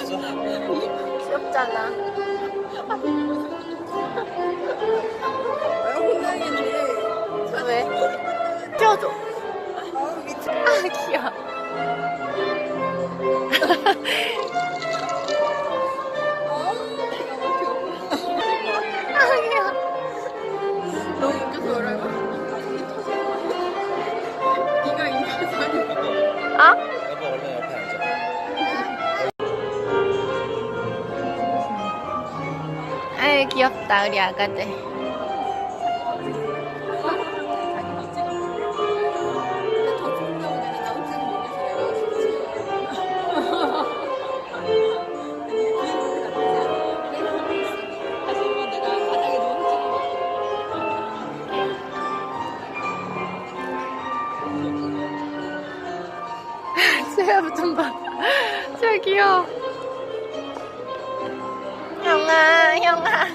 귀여워. 귀엽잖아. 왜? 껴줘. 아, 귀여워. 귀엽다, 우리 아가들. 귀여워. 형아, 형아,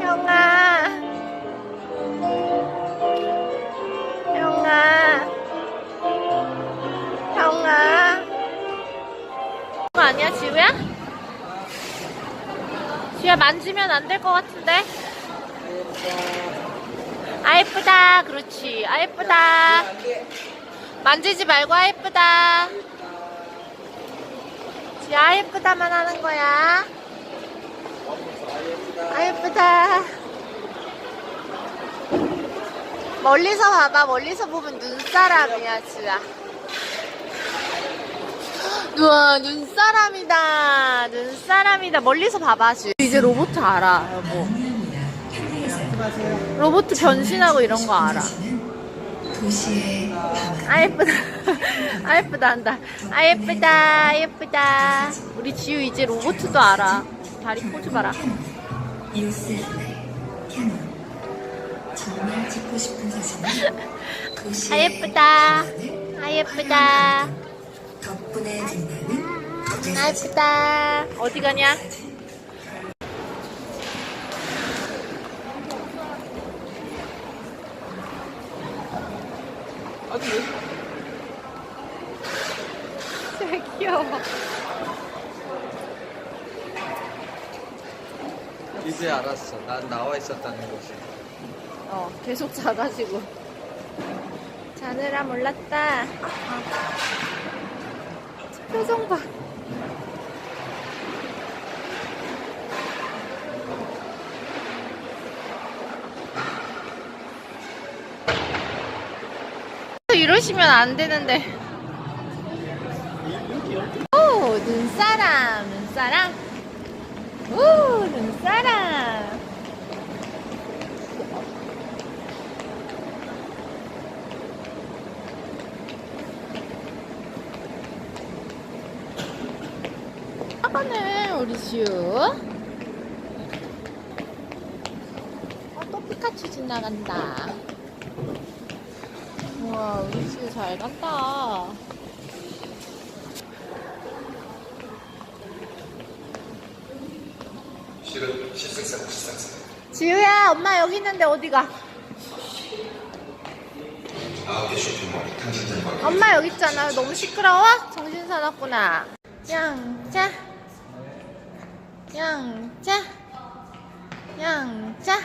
형아, 형아, 형아. 그거 아니야, 지우야? 지우야 만지면 안 될 것 같은데? 아 예쁘다, 그렇지. 아 예쁘다. 만지지 말고 아 예쁘다. 지아 예쁘다만 하는 거야. 아 예쁘다. 멀리서 봐봐. 멀리서 보면 눈사람이야, 지아. 우와, 눈사람이다. 눈사람이다. 멀리서 봐봐, 지 이제 로봇 알아, 여보. 로봇 변신하고 이런 거 알아. 아 예쁘다 아 예쁘다 한다 아 예쁘다 아 예쁘다 우리 지우 이제 로봇도 알아 다리 포즈 봐라 요셉네 캐논 정말 찍고 싶은 사진은 아 도시의 예쁘다. 아 예쁘다. 덕분에 빛나는 내아 예쁘다. 어디 가냐? 어디? 되게 귀여워 이제 알았어. 난 나와 있었다는 것을. 어 계속 자가지고. 자느라 몰랐다. 표정 봐. 이러시면 안 되는데. 오 눈사람 눈사람. 오 눈사람 아가네 우리 지우 어, 또 피카츄 지나간다. 우와 우리 지우 잘 간다. 지우야 엄마 여기 있는데 어디가? 엄마 여기 있잖아. 너무 시끄러워? 정신 사납구나. 양자 양자 양자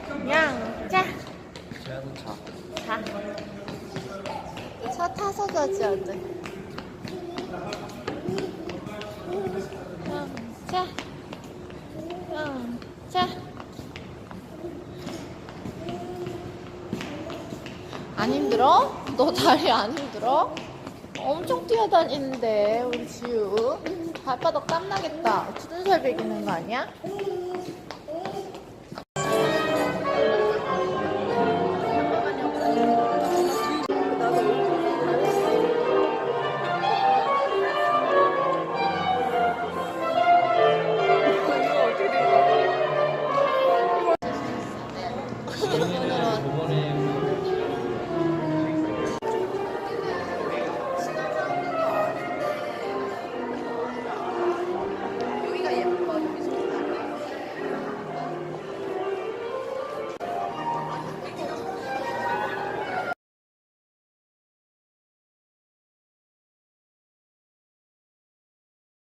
양자 지아는 자. 자. 차 타서 자지 어제 양자 양자 안 힘들어? 너 다리 안 힘들어? 엄청 뛰어다니는데 우리 지우. 발바닥 땀나겠다. 굳은 살 베기는 거 아니야?